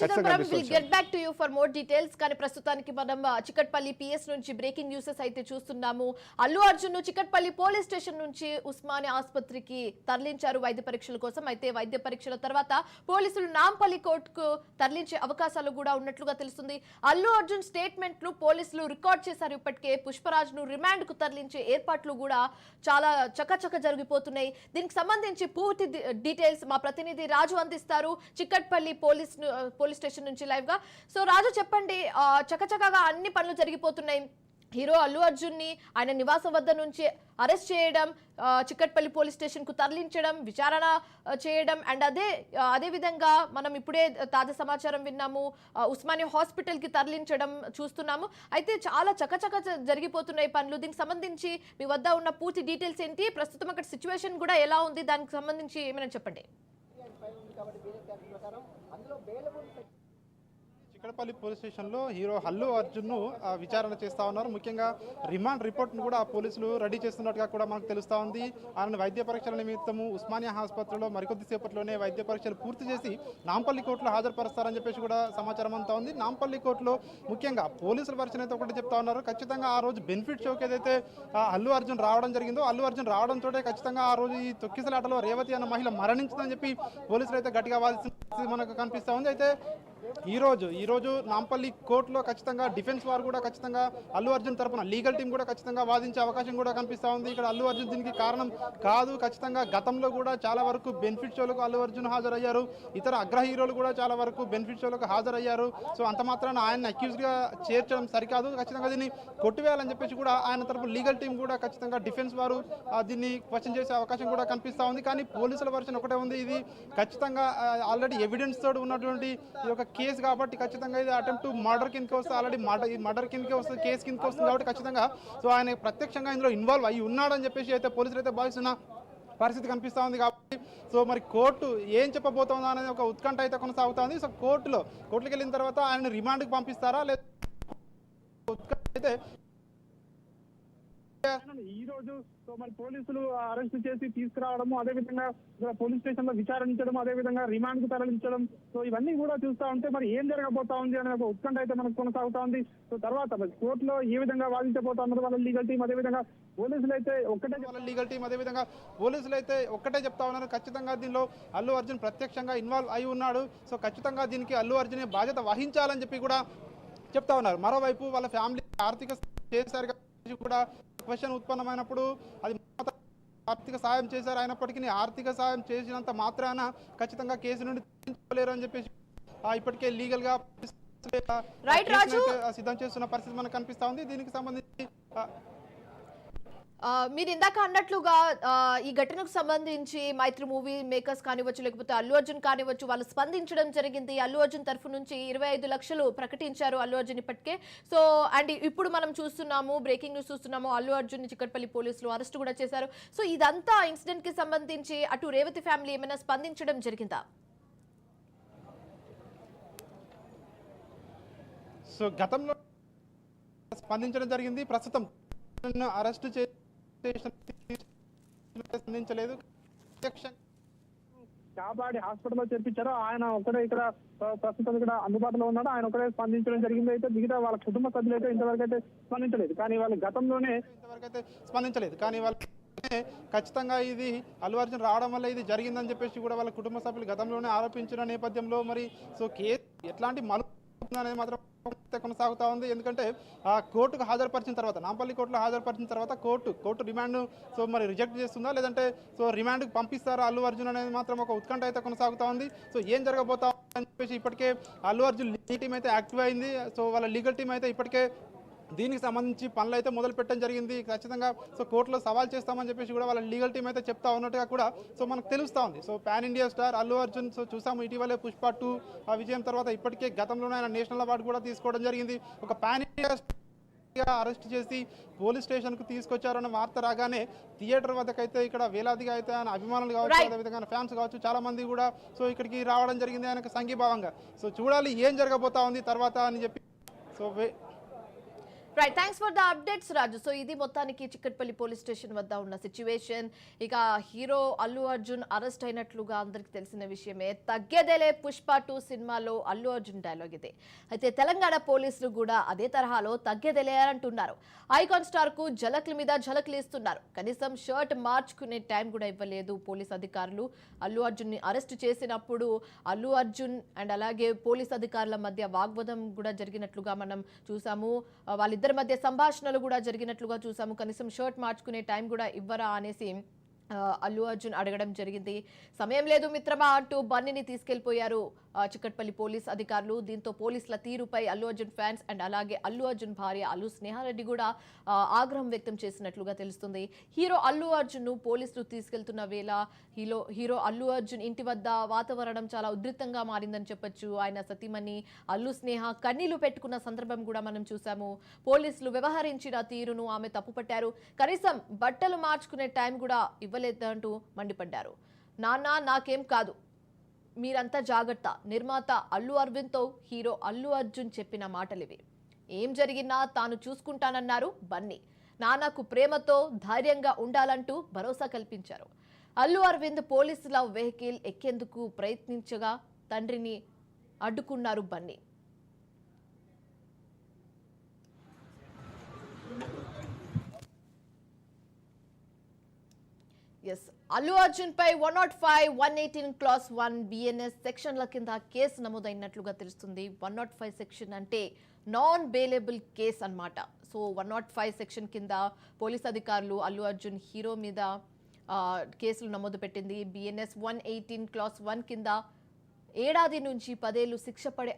Chidambaram will get back to you for more details కానీ ప్రస్తుతానికి మనం చికట్పల్లి పిఎస్ నుంచి బ్రేకింగ్ న్యూసెస్ అయితే చూస్తున్నాము. అల్లు అర్జున్ను చికట్పల్లి పోలీస్ స్టేషన్ నుంచి ఉస్మానియా ఆసుపత్రికి తరలించారు వైద్య పరీక్షల కోసం. అయితే వైద్య పరీక్షల తర్వాత పోలీసులు నాంపల్లి కోర్టుకు తరలించే అవకాశాలు కూడా ఉన్నట్లుగా తెలుస్తుంది. అల్లు అర్జున్ స్టేట్మెంట్ను పోలీసులు రికార్డ్ చేశారు ఇప్పటికే. పుష్పరాజ్ను రిమాండ్కు తరలించే ఏర్పాట్లు కూడా చాలా చకచక జరిగిపోతున్నాయి. దీనికి సంబంధించి పూర్తి డీటెయిల్స్ మా ప్రతినిధి రాజు అందిస్తారు. చిక్కట్పల్లి పోలీస్ పోలీస్ స్టేషన్ నుంచి లైవ్గా. సో రాజు చెప్పండి చకచకగా అన్ని పనులు జరిగిపోతున్నాయి. హీరో అల్లు అర్జున్ని ఆయన నివాసం వద్ద నుంచి అరెస్ట్ చేయడం చిక్కట్పల్లి పోలీస్ స్టేషన్కు తరలించడం విచారణ చేయడం అండ్ అదే అదే విధంగా మనం ఇప్పుడే తాజా సమాచారం విన్నాము ఉస్మానియా హాస్పిటల్కి తరలించడం చూస్తున్నాము. అయితే చాలా చకచక జరిగిపోతున్నాయి పనులు. దీనికి సంబంధించి మీ వద్ద ఉన్న పూర్తి డీటెయిల్స్ ఏంటి? ప్రస్తుతం అక్కడ సిచ్యువేషన్ కూడా ఎలా ఉంది? దానికి సంబంధించి ఏమైనా చెప్పండి. చిక్కడపల్లి పోలీస్ స్టేషన్లో హీరో హల్లు అర్జున్ను ఆ, విచారణ చేస్తా ఉన్నారు. ముఖ్యంగా రిమాండ్ రిపోర్ట్ను కూడా పోలీసులు రెడీ చేస్తున్నట్టుగా కూడా మనకు తెలుస్తూ ఉంది. ఆయన వైద్య పరీక్షల నిమిత్తము ఉస్మానియా ఆసుపత్రిలో మరికొద్ది సేపట్లోనే వైద్య పరీక్షలు పూర్తి చేసి నాంపల్లి కోర్టులో హాజరుపరుస్తారని చెప్పేసి కూడా సమాచారం అంతా ఉంది. నాంపల్లి కోర్టులో ముఖ్యంగా పోలీసుల పరిచయం అయితే ఒకటి చెప్తా ఉన్నారు. ఖచ్చితంగా ఆ రోజు బెనిఫిట్ షోకి ఏదైతే అల్లు అర్జున్ రావడం జరిగిందో అల్లు అర్జున్ రావడంతో ఖచ్చితంగా ఆ రోజు ఈ తొక్కిసలాటలో రేవతి అన్న మహిళ మరణించిందని చెప్పి పోలీసులు అయితే గట్టిగా వాదిస్తున్న మనకు కనిపిస్తా ఉంది. అయితే ఈరోజు ఈరోజు నాంపల్లి కోర్టులో ఖచ్చితంగా డిఫెన్స్ వారు కూడా ఖచ్చితంగా అల్లు అర్జున్ తరపున లీగల్ టీం కూడా ఖచ్చితంగా వాదించే అవకాశం కూడా కనిపిస్తూ ఉంది. ఇక్కడ అల్లు అర్జున్ దీనికి కారణం కాదు. ఖచ్చితంగా గతంలో కూడా చాలా వరకు బెనిఫిట్ షోలకు అల్లు అర్జున్ హాజరయ్యారు. ఇతర అగ్ర హీరోలు కూడా చాలా వరకు బెనిఫిట్ షోలకు హాజరయ్యారు. సో అంత మాత్రాన ఆయన అక్యూజ్గా చేర్చడం సరికాదు. ఖచ్చితంగా దీన్ని కొట్టివేయాలని చెప్పేసి కూడా ఆయన తరపు లీగల్ టీం కూడా ఖచ్చితంగా డిఫెన్స్ వారు దీన్ని క్వశ్చన్ చేసే అవకాశం కూడా కనిపిస్తూ ఉంది. కానీ పోలీసుల వర్షన్ ఒకటే ఉంది. ఇది ఖచ్చితంగా ఆల్రెడీ ఎవిడెన్స్ తోడు ఉన్నటువంటి ఈ యొక్క కేసు కాబట్టి ఖచ్చితంగా ఇది అటెంప్ట్ మర్డర్ కిందకి వస్తే ఆల్రెడీ మర్డర్ మర్డర్ కిందకి వస్తుంది కేసు కిందకి వస్తుంది కాబట్టి ఖచ్చితంగా. సో ఆయన ప్రత్యక్షంగా ఇందులో ఇన్వాల్వ్ అయ్యి ఉన్నాడని చెప్పేసి అయితే పోలీసులు అయితే భావిస్తున్న పరిస్థితి కనిపిస్తూ ఉంది కాబట్టి సో మరి కోర్టు ఏం చెప్పబోతోందా అనేది ఒక ఉత్కంఠ అయితే కొనసాగుతోంది సో కోర్టులో కోర్టుకి వెళ్ళిన తర్వాత ఆయన రిమాండ్కి పంపిస్తారా? లేదా ఉత్కంఠ అయితే ఈ రోజు మరి పోలీసులు అరెస్ట్ చేసి తీసుకురావడం అదే విధంగా పోలీస్ స్టేషన్లో విచారించడం అదే విధంగా రిమాండ్కు తరలించడం సో ఇవన్నీ కూడా చూస్తా ఉంటే మరి ఏం జరగబోతా ఉంది అనే ఒక ఉత్కంఠ అయితే మనకు కొనసాగుతా ఉంది. సో తర్వాత కోర్టులో ఏ విధంగా వాదించబోతా ఉన్నారు వాళ్ళ లీగల్ టీం అదే విధంగా పోలీసులు అయితే ఒక్కటే వాళ్ళ లీగల్ టీం అదేవిధంగా పోలీసులు అయితే ఒక్కటే చెప్తా ఉన్నారు. ఖచ్చితంగా దీనిలో అల్లు అర్జున్ ప్రత్యక్షంగా ఇన్వాల్వ్ అయి ఉన్నాడు. సో ఖచ్చితంగా దీనికి అల్లు అర్జున్ బాధ్యత వహించాలని చెప్పి కూడా చెప్తా ఉన్నారు. మరోవైపు వాళ్ళ ఫ్యామిలీ ఆర్థిక చేశారు కూడా క్వశ్చన్ ఉత్పన్నమైనప్పుడు అది ఆర్థిక సాయం చేశారు అయినప్పటికీ ఆర్థిక సాయం చేసినంత మాత్రాన ఖచ్చితంగా కేసు నుండి తప్పించుకోలేరు అని చెప్పేసి ఆ, ఇప్పటికే లీగల్గా సిద్ధం చేస్తున్న పరిస్థితి మనకు కనిపిస్తా ఉంది. దీనికి సంబంధించి మీరు ఇందాక అన్నట్లుగా ఈ ఘటనకు సంబంధించి మైత్రి మూవీ మేకర్స్ కానివచ్చు లేకపోతే అల్లు అర్జున్ కానివచ్చు వాళ్ళు స్పందించడం జరిగింది. అల్లు అర్జున్ తరఫు నుంచి ఇరవై ఐదు లక్షలు ప్రకటించారు అల్లు అర్జున్ ఇప్పటికే. సో అండ్ ఇప్పుడు మనం చూస్తున్నాము బ్రేకింగ్ న్యూస్ చూస్తున్నాము అల్లు అర్జున్ చిక్కట్పల్లి పోలీసులు అరెస్ట్ కూడా చేశారు. సో ఇదంతా ఇన్సిడెంట్కి సంబంధించి అటు రేవతి ఫ్యామిలీ ఏమైనా స్పందించడం జరిగిందా? సో గతంలో స్పందించడం జరిగింది. ప్రస్తుతం అరెస్ట్ చేసిన స్పందించలేదు కాపాడి హాస్పిటల్లో చేర్పించారు. ఆయన ఒకడే ఇక్కడ ప్రస్తుతం ఇక్కడ అందుబాటులో ఉన్నాడు. ఆయన ఒకడే స్పందించడం జరిగింది. అయితే మిగతా వాళ్ళ కుటుంబ సభ్యులు అయితే ఇంతవరకు అయితే స్పందించలేదు. కానీ వాళ్ళు గతంలోనే ఇంతవరకు అయితే స్పందించలేదు. కానీ వాళ్ళు ఖచ్చితంగా ఇది అల్లు అర్జున్ రావడం వల్ల ఇది జరిగిందని చెప్పేసి కూడా వాళ్ళ కుటుంబ సభ్యులు గతంలోనే ఆరోపించిన నేపథ్యంలో మరి సో కేసు ఎట్లాంటి మలుపు అనేది మాత్రం కొనసాగుతూ కొనసాగుతా ఉంది. ఎందుకంటే ఆ కోర్టుకు హాజరుపరిచిన తర్వాత నాంపల్లి కోర్టులో హాజరుపరిచిన తర్వాత కోర్టు కోర్టు రిమాండ్ సో మరి రిజెక్ట్ చేస్తుందా? లేదంటే సో రిమాండ్కి పంపిస్తారా అల్లు అర్జున్ అనేది మాత్రం ఒక ఉత్కంఠ అయితే కొనసాగుతూ ఉంది. సో ఏం జరగబోతా అని చెప్పేసి ఇప్పటికే అల్లు అర్జున్ లీగల్ టీం అయితే యాక్టివ్ అయింది. సో వాళ్ళ లీగల్ టీం అయితే ఇప్పటికే దీనికి సంబంధించి పనులు అయితే మొదలు పెట్టడం జరిగింది. ఖచ్చితంగా సో కోర్టులో సవాల్ చేస్తామని చెప్పేసి కూడా వాళ్ళ లీగల్ టీం అయితే చెప్తా ఉన్నట్టుగా కూడా సో మనకు తెలుస్తా ఉంది. So pan India star Allu Arjun so చూసాము ఇటీవలే పుష్ప టూ ఆ విజయం తర్వాత ఇప్పటికే గతంలోనే ఆయన నేషనల్ అవార్డు కూడా తీసుకోవడం జరిగింది. ఒక పాన్ ఇండియా అరెస్ట్ చేసి పోలీస్ స్టేషన్కు తీసుకొచ్చారన్న వార్త రాగానే థియేటర్ వద్దకైతే ఇక్కడ వేలాదిగా అయితే ఆయన అభిమానులు కావచ్చు. అదేవిధంగా ఫ్యాన్స్ కావచ్చు చాలా మంది కూడా సో ఇక్కడికి రావడం జరిగింది ఆయనకు సంఘీభావంగా. సో చూడాలి ఏం జరగబోతా ఉంది తర్వాత అని చెప్పి. So way- right thanks for the updates Raju so ఇది మొత్తానికి చిక్కట్పల్లి పోలీస్ స్టేషన్ వద్ద ఉన్న సిచ్యువేషన్ ఇక హీరో అల్లు అర్జున్ అరెస్ట్ అయినట్లుగా అందరికి తెలిసిన విషయమే. తగ్గేదేలే పుష్ప టూ సినిమాలో అల్లు అర్జున్ డైలాగ్ ఇదే. అయితే తెలంగాణ పోలీసులు కూడా అదే తరహాలో తగ్గేదేలే అంటున్నారు. ఐకాన్ స్టార్కు జలక్ల మీద జలక్లు ఇస్తున్నారు. కనీసం షర్ట్ మార్చుకునే టైం కూడా ఇవ్వలేదు పోలీస్ అధికారులు. అల్లు అర్జున్ని అరెస్ట్ చేసినప్పుడు అల్లు అర్జున్ అండ్ అలాగే పోలీస్ అధికారుల మధ్య వాగ్వాదం కూడా జరిగినట్లుగా మనం చూసాము. వాళ్ళ ఇద్దరి మధ్య సంభాషణలు కూడా జరిగినట్లుగా చూసాము. కనీసం షర్ట్ మార్చుకునే టైం కూడా ఇవ్వరా అనేసి అల్లు అర్జున్ అడగడం జరిగింది. సమయం లేదు మిత్రమా అంటూ బన్నీని తీసుకెళ్ళిపోయారు ఆ, చిక్కట్పల్లి పోలీస్ అధికారులు. దీంతో పోలీసుల తీరుపై అల్లు అర్జున్ ఫ్యాన్స్ అండ్ అలాగే అల్లు అర్జున్ భార్య అల్లు స్నేహారెడ్డి కూడా ఆగ్రహం వ్యక్తం చేసినట్లుగా తెలుస్తుంది. హీరో అల్లు అర్జున్ను పోలీసులు తీసుకెళ్తున్న వేళ హీరో హీరో అల్లు అర్జున్ ఇంటి వద్ద వాతావరణం చాలా ఉధృతంగా మారిందని చెప్పొచ్చు. ఆయన సతీమణి అల్లు స్నేహ కన్నీళ్ళు పెట్టుకున్న సందర్భం కూడా మనం చూసాము పోలీసులు వ్యవహరించిన తీరును ఆమె తప్పుపట్టారు. కనీసం బట్టలు మార్చుకునే టైం కూడా ఇవ్వలేదంటూ మండిపడ్డారు. నాన్న నాకేం కాదు. మీరంతా జాగ్రత్త. నిర్మాత అల్లు అరవింద్తో హీరో అల్లు అర్జున్ చెప్పిన మాటలివి. ఏం జరిగినా తాను చూసుకుంటానన్నారు బన్నీ. నాన్నకు ప్రేమతో ధైర్యంగా ఉండాలంటూ భరోసా కల్పించారు. అల్లు అరవింద్ పోలీసుల వెహికల్ ఎక్కేందుకు ప్రయత్నించగా తండ్రిని అడ్డుకున్నారు Bunny. Yes Allu Arjun pi one not five one eighteen class one BNS సెక్షన్ల కింద కేసు నమోదైనట్లుగా తెలుస్తుంది. వన్ నాట్ ఫైవ్ సెక్షన్ అంటే నాన్ బెయిలబుల్ కేస్ అన్నమాట. So one not five section కింద పోలీస్ అధికారులు అల్లు అర్జున్ హీరో మీద కేసులు నమోదు పెట్టింది. BNS one eighteen class one కింద ఏడాది నుంచి పదేళ్ళు శిక్ష పడే